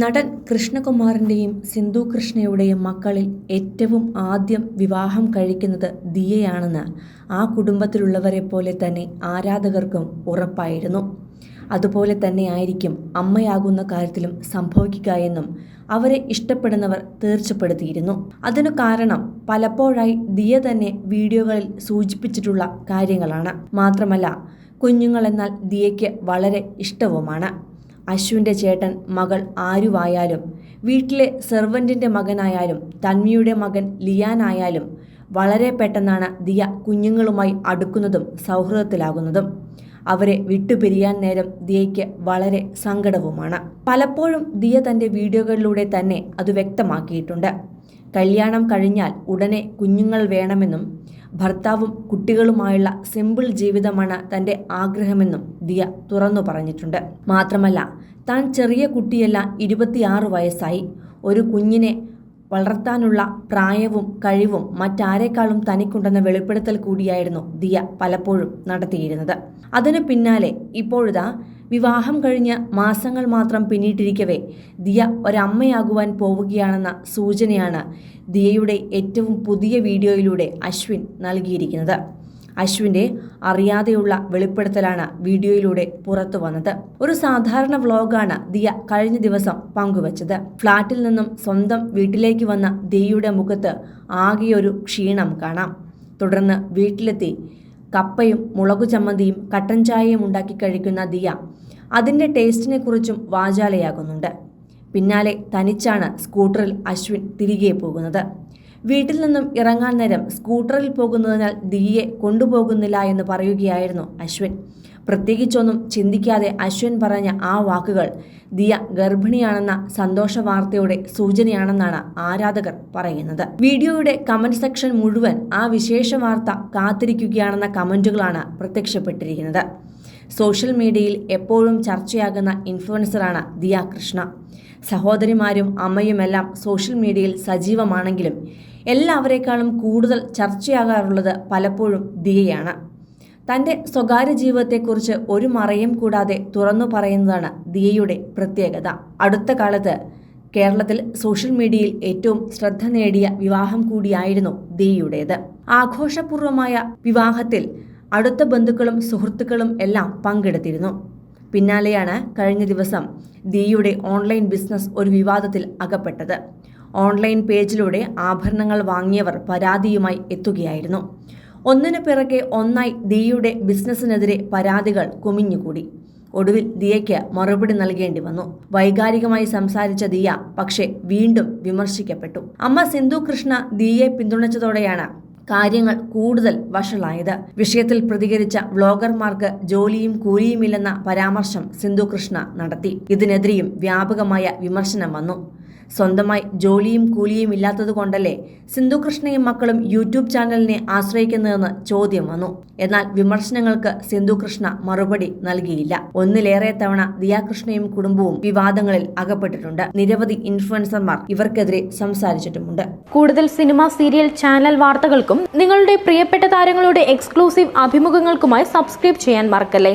നടൻ കൃഷ്ണകുമാറിന്റെയും സിന്ധു കൃഷ്ണയുടെയും മക്കളിൽ ഏറ്റവും ആദ്യം വിവാഹം കഴിക്കുന്നത് ദിയയാണെന്ന് ആ കുടുംബത്തിലുള്ളവരെ പോലെ തന്നെ ആരാധകർക്കും ഉറപ്പായിരുന്നു. അതുപോലെ തന്നെയായിരിക്കും അമ്മയാകുന്ന കാര്യത്തിലും സംഭവിക്കുക എന്നും അവരെ ഇഷ്ടപ്പെടുന്നവർ തീർച്ചപ്പെടുത്തിയിരുന്നു. അതിനു കാരണം പലപ്പോഴായി ദിയ തന്നെ വീഡിയോകളിൽ സൂചിപ്പിച്ചിട്ടുള്ള കാര്യങ്ങളാണ്. മാത്രമല്ല കുഞ്ഞുങ്ങളെന്നാൽ ദിയയ്ക്ക് വളരെ ഇഷ്ടവുമാണ്. അശ്വിന്റെ ചേട്ടൻ മകൾ ആരുവായാലും വീട്ടിലെ സെർവന്റിന്റെ മകനായാലും തന്മിയുടെ മകൻ ലിയാനായാലും വളരെ പെട്ടെന്നാണ് ദിയ കുഞ്ഞുങ്ങളുമായി അടുക്കുന്നതും സൗഹൃദത്തിലാകുന്നതും. അവരെ വിട്ടുപിരിയാൻ നേരം ദിയയ്ക്ക് വളരെ സങ്കടവുമാണ്. പലപ്പോഴും ദിയ തന്റെ വീഡിയോകളിലൂടെ തന്നെ അത് വ്യക്തമാക്കിയിട്ടുണ്ട്. കല്യാണം കഴിഞ്ഞാൽ ഉടനെ കുഞ്ഞുങ്ങൾ വേണമെന്നും ഭർത്താവും കുട്ടികളുമായുള്ള സിമ്പിൾ ജീവിതമാണ് തന്റെ ആഗ്രഹമെന്നും ദിയ തുറന്നു പറഞ്ഞിട്ടുണ്ട്. മാത്രമല്ല താൻ ചെറിയ കുട്ടിയല്ല ഇരുപത്തിയാറ് വയസ്സായി. ഒരു കുഞ്ഞിനെ വളർത്താനുള്ള പ്രായവും കഴിവും മറ്റാരെക്കാളും തനിക്കുണ്ടെന്ന വെളിപ്പെടുത്തൽ കൂടിയായിരുന്നു ദിയ പലപ്പോഴും നടത്തിയിരുന്നത്. അതിനു പിന്നാലെ ഇപ്പോഴിതാ വിവാഹം കഴിഞ്ഞ് മാസങ്ങൾ മാത്രം പിന്നിട്ടിരിക്കവേ ദിയ ഒരമ്മയാകുവാൻ പോവുകയാണെന്ന സൂചനയാണ് ദിയയുടെ ഏറ്റവും പുതിയ വീഡിയോയിലൂടെ അശ്വിൻ നൽകിയിരിക്കുന്നത്. അശ്വിന്റെ അറിയാതെയുള്ള വെളിപ്പെടുത്തലാണ് വീഡിയോയിലൂടെ പുറത്തു വന്നത്. ഒരു സാധാരണ വ്ലോഗാണ് ദിയ കഴിഞ്ഞ ദിവസം പങ്കുവച്ചത്. ഫ്ളാറ്റിൽ നിന്നും സ്വന്തം വീട്ടിലേക്ക് വന്ന ദിയയുടെ മുഖത്ത് ആകെയൊരു ക്ഷീണം കാണാം. തുടർന്ന് വീട്ടിലെത്തി കപ്പയും മുളകു ചമ്മന്തിയും കട്ടൻ ചായയും ഉണ്ടാക്കി കഴിക്കുന്ന ദിയ അതിന്റെ ടേസ്റ്റിനെ കുറിച്ചും വാചാലയാകുന്നുണ്ട്. പിന്നാലെ തനിച്ചാണ് സ്കൂട്ടറിൽ അശ്വിൻ തിരികെ പോകുന്നത്. വീട്ടിൽ നിന്നും ഇറങ്ങാൻ നേരം സ്കൂട്ടറിൽ പോകുന്നതിനാൽ ദിയെ കൊണ്ടുപോകുന്നില്ല എന്ന് പറയുകയായിരുന്നു അശ്വിൻ. പ്രത്യേകിച്ചൊന്നും ചിന്തിക്കാതെ അശ്വിൻ പറഞ്ഞ ആ വാക്കുകൾ ദിയ ഗർഭിണിയാണെന്ന സന്തോഷ വാർത്തയുടെ സൂചനയാണെന്നാണ് ആരാധകർ പറയുന്നത്. വീഡിയോയുടെ കമന്റ് സെക്ഷൻ മുഴുവൻ ആ വിശേഷ വാർത്ത കാത്തിരിക്കുകയാണെന്ന കമന്റുകളാണ് പ്രത്യക്ഷപ്പെട്ടിരിക്കുന്നത്. സോഷ്യൽ മീഡിയയിൽ എപ്പോഴും ചർച്ചയാകുന്ന ഇൻഫ്ലുവൻസറാണ് ദിയ കൃഷ്ണ. സഹോദരിമാരും അമ്മയുമെല്ലാം സോഷ്യൽ മീഡിയയിൽ സജീവമാണെങ്കിലും എല്ലാവരെക്കാളും കൂടുതൽ ചർച്ചയാകാറുള്ളത് പലപ്പോഴും ദിയയാണ്. തന്റെ സ്വകാര്യ ജീവിതത്തെക്കുറിച്ച് ഒരു മറയും കൂടാതെ തുറന്നു പറയുന്നതാണ് ദിയയുടെ പ്രത്യേകത. അടുത്ത കാലത്ത് കേരളത്തിൽ സോഷ്യൽ മീഡിയയിൽ ഏറ്റവും ശ്രദ്ധ നേടിയ വിവാഹം കൂടിയായിരുന്നു ദിയയുടേത്. ആഘോഷപൂർവമായ വിവാഹത്തിൽ അടുത്ത ബന്ധുക്കളും സുഹൃത്തുക്കളും എല്ലാം പങ്കെടുത്തിരുന്നു. പിന്നാലെയാണ് കഴിഞ്ഞ ദിവസം ദിയയുടെ ഓൺലൈൻ ബിസിനസ് ഒരു വിവാദത്തിൽ അകപ്പെട്ടത്. ഓൺലൈൻ പേജിലൂടെ ആഭരണങ്ങൾ വാങ്ങിയവർ പരാതിയുമായി എത്തുകയായിരുന്നു. ഒന്നിനു പിറകെ ഒന്നായി ദിയുടെ ബിസിനസ്സിനെതിരെ പരാതികൾ കുമിഞ്ഞുകൂടി. ഒടുവിൽ ദിയയ്ക്ക് മറുപടി നൽകേണ്ടി വന്നു. വൈകാരികമായി സംസാരിച്ച ദിയ പക്ഷേ വീണ്ടും വിമർശിക്കപ്പെട്ടു. അമ്മ സിന്ധു കൃഷ്ണ ദിയയെ പിന്തുണച്ചതോടെയാണ് കാര്യങ്ങൾ കൂടുതൽ വഷളായത്. വിഷയത്തിൽ പ്രതികരിച്ച വ്ളോഗർമാർക്ക് ജോലിയും കൂലിയുമില്ലെന്ന പരാമർശം സിന്ധു കൃഷ്ണ നടത്തി. ഇതിനെതിരെയും വ്യാപകമായ വിമർശനം വന്നു. സ്വന്തമായി ജോലിയും കൂലിയും ഇല്ലാത്തതുകൊണ്ടല്ലേ സിന്ധു കൃഷ്ണയും മക്കളും യൂട്യൂബ് ചാനലിനെ ആശ്രയിക്കുന്നതെന്ന് ചോദ്യം വന്നു. എന്നാൽ വിമർശനങ്ങൾക്ക് സിന്ധു കൃഷ്ണ മറുപടി നൽകിയില്ല. ഒന്നിലേറെ തവണ ദിയാകൃഷ്ണയും കുടുംബവും വിവാദങ്ങളിൽ അകപ്പെട്ടിട്ടുണ്ട്. നിരവധി ഇൻഫ്ലുവൻസർമാർ ഇവർക്കെതിരെ സംസാരിച്ചിട്ടുമുണ്ട്. കൂടുതൽ സിനിമ സീരിയൽ ചാനൽ വാർത്തകൾക്കും നിങ്ങളുടെ പ്രിയപ്പെട്ട താരങ്ങളുടെ എക്സ്ക്ലൂസീവ് അഭിമുഖങ്ങൾക്കുമായി സബ്സ്ക്രൈബ് ചെയ്യാൻ മറക്കല്ലേ?